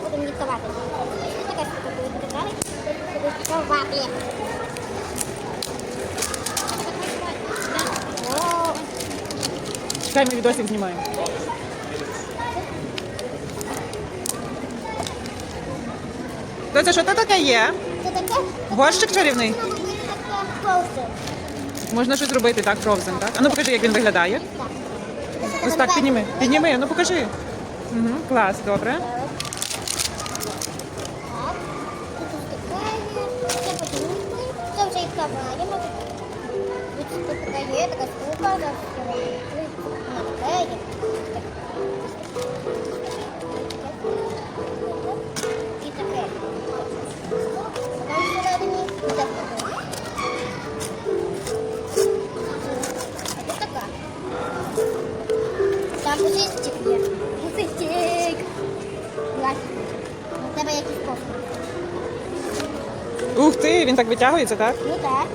будемо діставати. Що таке штука буде діставати? Буде діставати. О, Чекай, ми відосик знімаємо. Доця, що це таке є? Це таке? Горщик чарівний? Можна щось зробити так, фровзен, так? А ну покажи, як він виглядає. Ось так, підніми. Підніми, ну покажи. Угу, клас, добре. Це вже їх ховаємо. Тут така є, така штука. Зараз Вона така є. І таке. Там всередині буде таке. А тут така. Там пушистик є. Пушистик. Класний. У тебе якийсь космос. Ух ти, він так витягується, так? Ну так.